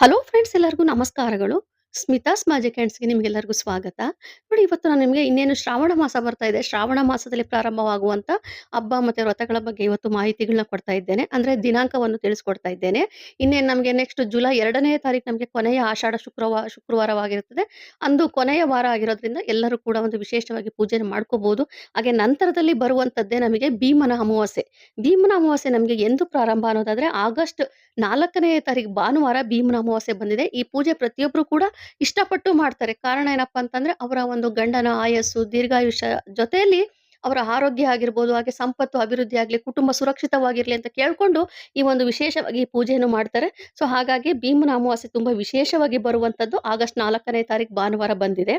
Hello friends ಎಲ್ಲರಿಗೂ ನಮಸ್ಕಾರಗಳು. Smitha's magic ಹ್ಯಾಂಡ್ಸ್‌ಗೆ ನಿಮಗೆಲ್ಲರಿಗೂ ಸ್ವಾಗತ. ನೋಡಿ, ಇವತ್ತು ನಾನು ನಿಮಗೆ ಇನ್ನೇನು ಶ್ರಾವಣ ಮಾಸ ಬರ್ತಾ ಇದೆ. ಶ್ರಾವಣ ಮಾಸದಲ್ಲಿ ಪ್ರಾರಂಭವಾಗುವಂಥ ಹಬ್ಬ ಮತ್ತೆ ವ್ರತಗಳ ಬಗ್ಗೆ ಇವತ್ತು ಮಾಹಿತಿಗಳನ್ನ ಕೊಡ್ತಾ ಇದ್ದೇನೆ. ಅಂದ್ರೆ ದಿನಾಂಕವನ್ನು ತಿಳಿಸ್ಕೊಡ್ತಾ ಇದ್ದೇನೆ. ಇನ್ನೇನು ನಮಗೆ ನೆಕ್ಸ್ಟ್ ಜುಲೈ ಎರಡನೇ ತಾರೀಕು ನಮಗೆ ಕೊನೆಯ ಆಷಾಢ ಶುಕ್ರವಾರ ಶುಕ್ರವಾರವಾಗಿರುತ್ತದೆ. ಅಂದು ಕೊನೆಯ ವಾರ ಆಗಿರೋದ್ರಿಂದ ಎಲ್ಲರೂ ಕೂಡ ಒಂದು ವಿಶೇಷವಾಗಿ ಪೂಜೆ ಮಾಡ್ಕೋಬಹುದು. ಹಾಗೆ ನಂತರದಲ್ಲಿ ಬರುವಂಥದ್ದೇ ನಮಗೆ ಭೀಮನ ಅಮಾವಾಸ್ಯೆ. ಭೀಮನ ಅಮಾವಾಸ್ಯೆ ನಮಗೆ ಎಂದು ಪ್ರಾರಂಭ ಅನ್ನೋದಾದ್ರೆ ಆಗಸ್ಟ್ ನಾಲ್ಕನೇ ತಾರೀಕು ಭಾನುವಾರ ಭೀಮನ ಅಮಾವಾಸ್ಯೆ ಬಂದಿದೆ. ಈ ಪೂಜೆ ಪ್ರತಿಯೊಬ್ಬರು ಕೂಡ ಇಷ್ಟಪಟ್ಟು ಮಾಡ್ತಾರೆ. ಕಾರಣ ಏನಪ್ಪ ಅಂತಂದ್ರೆ ಅವರ ಒಂದು ಗಂಡನ ಆಯಸ್ಸು, ದೀರ್ಘಾಯುಷ್ಯ ಜೊತೆಯಲ್ಲಿ ಅವರ ಆರೋಗ್ಯ ಆಗಿರ್ಬೋದು, ಹಾಗೆ ಸಂಪತ್ತು ಅಭಿವೃದ್ಧಿ ಆಗಲಿ ಕುಟುಂಬ ಸುರಕ್ಷಿತವಾಗಿರಲಿ ಅಂತ ಕೇಳಿಕೊಂಡು ಈ ಒಂದು ವಿಶೇಷವಾಗಿ ಪೂಜೆಯನ್ನು ಮಾಡ್ತಾರೆ. ಸೊ ಹಾಗಾಗಿ ಭೀಮನ ಅಮಾವಾಸ್ಯೆ ತುಂಬಾ ವಿಶೇಷವಾಗಿ ಬರುವಂತದ್ದು ಆಗಸ್ಟ್ ನಾಲ್ಕನೇ ತಾರೀಕು ಭಾನುವಾರ ಬಂದಿದೆ.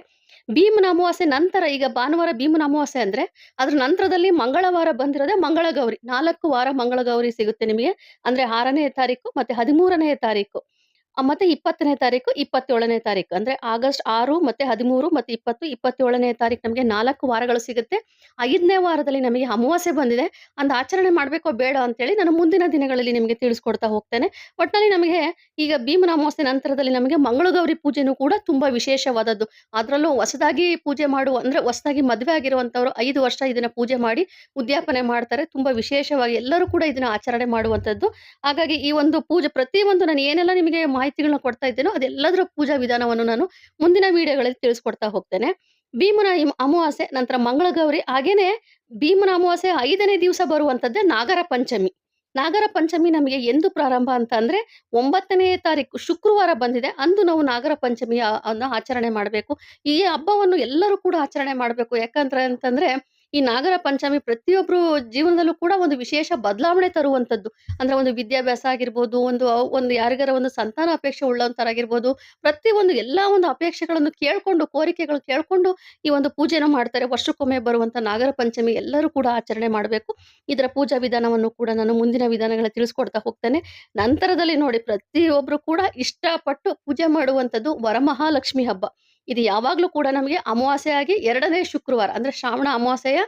ಭೀಮನ ಅಮಾವಾಸ್ಯೆ ನಂತರ ಈಗ ಭಾನುವಾರ ಭೀಮನ ಅಮಾವಾಸ್ಯೆ ಅಂದ್ರೆ ಅದ್ರ ನಂತರದಲ್ಲಿ ಮಂಗಳವಾರ ಬಂದಿರೋದೇ ಮಂಗಳಗೌರಿ. ನಾಲ್ಕು ವಾರ ಮಂಗಳಗೌರಿ ಸಿಗುತ್ತೆ ನಿಮಗೆ. ಅಂದ್ರೆ ಆರನೇ ತಾರೀಕು ಮತ್ತೆ 13ನೇ ತಾರೀಕು. ಮತ್ತೆ 20ನೇ ತಾರೀಕು, 27ನೇ ತಾರೀಕು. ಅಂದ್ರೆ ಆಗಸ್ಟ್ ಆರು ಮತ್ತೆ 13 ಮತ್ತೆ 20, 27ನೇ ತಾರೀಕು ನಮಗೆ ನಾಲ್ಕು ವಾರಗಳು ಸಿಗುತ್ತೆ. ಐದನೇ ವಾರದಲ್ಲಿ ನಮಗೆ ಅಮಾವಾಸ್ಯೆ ಬಂದಿದೆ. ಒಂದು ಆಚರಣೆ ಮಾಡಬೇಕೋ ಬೇಡ ಅಂತೇಳಿ ನಾನು ಮುಂದಿನ ದಿನಗಳಲ್ಲಿ ನಿಮಗೆ ತಿಳಿಸ್ಕೊಡ್ತಾ ಹೋಗ್ತೇನೆ. ಒಟ್ಟಿನಲ್ಲಿ ನಮಗೆ ಈಗ ಭೀಮನ ಅಮಾವಾಸ್ಯೆ ನಂತರದಲ್ಲಿ ನಮಗೆ ಮಂಗಳಗೌರಿ ಪೂಜೆನೂ ಕೂಡ ತುಂಬಾ ವಿಶೇಷವಾದದ್ದು. ಅದರಲ್ಲೂ ಹೊಸದಾಗಿ ಪೂಜೆ ಮಾಡುವ ಅಂದ್ರೆ ಹೊಸದಾಗಿ ಮದುವೆ ಆಗಿರುವಂತವ್ರು ಐದು ವರ್ಷ ಇದನ್ನ ಪೂಜೆ ಮಾಡಿ ಉದ್ಯಾಪನೆ ಮಾಡ್ತಾರೆ. ತುಂಬಾ ವಿಶೇಷವಾಗಿ ಎಲ್ಲರೂ ಕೂಡ ಇದನ್ನ ಆಚರಣೆ ಮಾಡುವಂತದ್ದು. ಹಾಗಾಗಿ ಈ ಒಂದು ಪೂಜೆ ಪ್ರತಿಯೊಂದು ನಾನು ಏನೆಲ್ಲ ನಿಮಗೆ ಮಾಹಿತಿಗಳನ್ನ ಕೊಡ್ತಾ ಇದ್ದೇನೋ ಅದೆಲ್ಲದರ ಪೂಜಾ ವಿಧಾನವನ್ನು ನಾನು ಮುಂದಿನ ವಿಡಿಯೋಗಳಲ್ಲಿ ತಿಳಿಸ್ಕೊಡ್ತಾ ಹೋಗ್ತೇನೆ. ಭೀಮನ ಅಮಾವಾಸ್ಯೆ, ನಂತರ ಮಂಗಳಗೌರಿ, ಹಾಗೇನೆ ಭೀಮನ ಅಮಾವಾಸ್ಯೆ ಐದನೇ ದಿವಸ ಬರುವಂಥದ್ದೇ ನಾಗರ ಪಂಚಮಿ. ನಾಗರ ಪಂಚಮಿ ನಮಗೆ ಎಂದು ಪ್ರಾರಂಭ ಅಂತ ಅಂದ್ರೆ ಒಂಬತ್ತನೇ ತಾರೀಕು ಶುಕ್ರವಾರ ಬಂದಿದೆ. ಅಂದು ನಾವು ನಾಗರ ಪಂಚಮಿ ಅನ್ನ ಆಚರಣೆ ಮಾಡಬೇಕು ಈ ಹಬ್ಬವನ್ನು ಎಲ್ಲರೂ ಕೂಡ ಆಚರಣೆ ಮಾಡಬೇಕು ಯಾಕಂದ್ರೆ ಅಂತಂದ್ರೆ ಈ ನಾಗರ ಪಂಚಮಿ ಪ್ರತಿಯೊಬ್ಬರು ಜೀವನದಲ್ಲೂ ಕೂಡ ಒಂದು ವಿಶೇಷ ಬದಲಾವಣೆ ತರುವಂತದ್ದು. ಅಂದ್ರೆ ಒಂದು ವಿದ್ಯಾಭ್ಯಾಸ ಆಗಿರ್ಬೋದು, ಒಂದು ಒಂದು ಯಾರಿಗಾರ ಒಂದು ಸಂತಾನ ಅಪೇಕ್ಷೆ ಉಳ್ಳಂತವರಾಗಿರ್ಬೋದು, ಪ್ರತಿಯೊಂದು ಎಲ್ಲ ಒಂದು ಅಪೇಕ್ಷೆಗಳನ್ನು ಕೇಳಿಕೊಂಡು ಕೋರಿಕೆಗಳು ಕೇಳಿಕೊಂಡು ಈ ಒಂದು ಪೂಜೆನ ಮಾಡ್ತಾರೆ. ವರ್ಷಕ್ಕೊಮ್ಮೆ ಬರುವಂತ ನಾಗರ ಪಂಚಮಿ ಎಲ್ಲರೂ ಕೂಡ ಆಚರಣೆ ಮಾಡಬೇಕು ಇದರ ಪೂಜಾ ವಿಧಾನವನ್ನು ಕೂಡ ನಾನು ಮುಂದಿನ ವಿಧಾನಗಳಲ್ಲಿ ತಿಳಿಸ್ಕೊಡ್ತಾ ಹೋಗ್ತೇನೆ. ನಂತರದಲ್ಲಿ ನೋಡಿ ಪ್ರತಿಯೊಬ್ಬರು ಕೂಡ ಇಷ್ಟಪಟ್ಟು ಪೂಜೆ ಮಾಡುವಂಥದ್ದು ವರಮಹಾಲಕ್ಷ್ಮಿ ಹಬ್ಬ. ಇದು ಯಾವಾಗಲೂ ಕೂಡ ನಮಗೆ ಅಮಾವಾಸ್ಯೆಯಾಗಿ ಎರಡನೇ 2ನೇ ಶುಕ್ರವಾರ, ಅಂದ್ರೆ ಶ್ರಾವಣ ಅಮಾವಾಸ್ಯೆಯ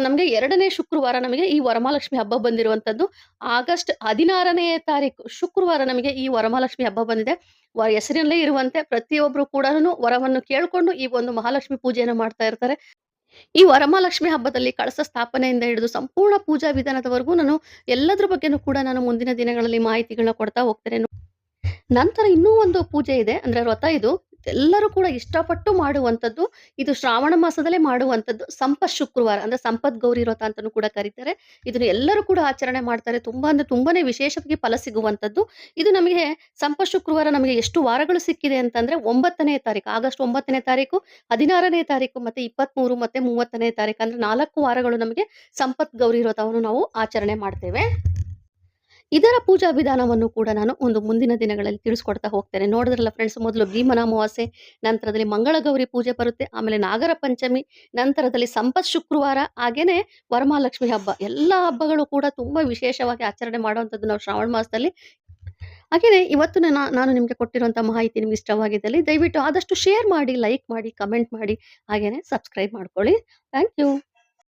ನಮಗೆ ಎರಡನೇ ಶುಕ್ರವಾರ ನಮಗೆ ಈ ವರಮಹಾಲಕ್ಷ್ಮಿ ಹಬ್ಬ ಬಂದಿರುವಂತದ್ದು. ಆಗಸ್ಟ್ 16ನೇ ತಾರೀಕು ಶುಕ್ರವಾರ ನಮಗೆ ಈ ವರಮಹಾಲಕ್ಷ್ಮಿ ಹಬ್ಬ ಬಂದಿದೆ. ವ, ಹೆಸರಿನಲ್ಲೇ ಇರುವಂತೆ ಪ್ರತಿಯೊಬ್ಬರು ಕೂಡನು ವರವನ್ನು ಕೇಳಿಕೊಂಡು ಈ ಒಂದು ಮಹಾಲಕ್ಷ್ಮಿ ಪೂಜೆಯನ್ನು ಮಾಡ್ತಾ ಇರ್ತಾರೆ. ಈ ವರಮಹಾಲಕ್ಷ್ಮಿ ಹಬ್ಬದಲ್ಲಿ ಕಳಸ ಸ್ಥಾಪನೆಯಿಂದ ಹಿಡಿದು ಸಂಪೂರ್ಣ ಪೂಜಾ ವಿಧಾನದವರೆಗೂ ನಾನು ಎಲ್ಲದರ ಬಗ್ಗೆನೂ ಕೂಡ ನಾನು ಮುಂದಿನ ದಿನಗಳಲ್ಲಿ ಮಾಹಿತಿಗಳನ್ನ ಕೊಡ್ತಾ ಹೋಗ್ತೇನೆ. ನಂತರ ಇನ್ನೂ ಒಂದು ಪೂಜೆ ಇದೆ. ಅಂದ್ರೆ ವ್ರತ ಇದು. ಎಲ್ಲರೂ ಕೂಡ ಇಷ್ಟಪಟ್ಟು ಮಾಡುವಂತದ್ದು. ಇದು ಶ್ರಾವಣ ಮಾಸದಲ್ಲೇ ಮಾಡುವಂತದ್ದು. ಸಂಪತ್ ಶುಕ್ರವಾರ ಅಂದ್ರೆ ಸಂಪತ್ ಗೌರಿ ವ್ರತ ಅಂತಾನೂ ಕೂಡ ಕರೀತಾರೆ. ಇದನ್ನು ಎಲ್ಲರೂ ಕೂಡ ಆಚರಣೆ ಮಾಡ್ತಾರೆ. ತುಂಬಾ ಅಂದ್ರೆ ತುಂಬಾನೇ ವಿಶೇಷವಾಗಿ ಫಲ ಸಿಗುವಂತದ್ದು. ಇದು ನಮಗೆ ಸಂಪತ್ ಶುಕ್ರವಾರ ನಮಗೆ ಎಷ್ಟು ವಾರಗಳು ಸಿಕ್ಕಿದೆ ಅಂತಂದ್ರೆ ಒಂಬತ್ತನೇ ತಾರೀಕು ಆಗಸ್ಟ್ ಒಂಬತ್ತನೇ ತಾರೀಕು, 16ನೇ ತಾರೀಕು ಮತ್ತೆ 23 ಮತ್ತೆ 30ನೇ ತಾರೀಕು ಅಂದ್ರೆ ನಾಲ್ಕು ವಾರಗಳು ನಮಗೆ ಸಂಪತ್ ಗೌರಿ ವ್ರತವನ್ನು ನಾವು ಆಚರಣೆ ಮಾಡ್ತೇವೆ. ಇದರ ಪೂಜಾ ವಿಧಾನವನ್ನು ಕೂಡ ನಾನು ಒಂದು ಮುಂದಿನ ದಿನಗಳಲ್ಲಿ ತಿಳಿಸ್ಕೊಡ್ತಾ ಹೋಗ್ತೇನೆ. ನೋಡಿದ್ರಲ್ಲ ಫ್ರೆಂಡ್ಸ್ ಮೊದಲು ಭೀಮನ ಅಮಾವಾಸ್ಯೆ, ನಂತರದಲ್ಲಿ ಮಂಗಳಗೌರಿ ಪೂಜೆ ಬರುತ್ತೆ. ಆಮೇಲೆ ನಾಗರ ಪಂಚಮಿ, ನಂತರದಲ್ಲಿ ಸಂಪತ್ ಶುಕ್ರವಾರ, ಹಾಗೇನೆ ವರಮಹಾಲಕ್ಷ್ಮಿ ಹಬ್ಬ. ಎಲ್ಲಾ ಹಬ್ಬಗಳು ಕೂಡ ತುಂಬಾ ವಿಶೇಷವಾಗಿ ಆಚರಣೆ ಮಾಡುವಂತದ್ದು ನಾವು ಶ್ರಾವಣ ಮಾಸದಲ್ಲಿ. ಹಾಗೇನೇ ಇವತ್ತು ನಾನು ನಾನು ನಿಮಗೆ ಕೊಟ್ಟಿರುವಂತ ಮಾಹಿತಿ ನಿಮ್ಗೆ ಇಷ್ಟವಾಗಿದ್ದಲ್ಲಿ ದಯವಿಟ್ಟು ಆದಷ್ಟು ಶೇರ್ ಮಾಡಿ, ಲೈಕ್ ಮಾಡಿ, ಕಮೆಂಟ್ ಮಾಡಿ, ಹಾಗೇನೇ ಸಬ್ಸ್ಕ್ರೈಬ್ ಮಾಡ್ಕೊಳ್ಳಿ. Thank you.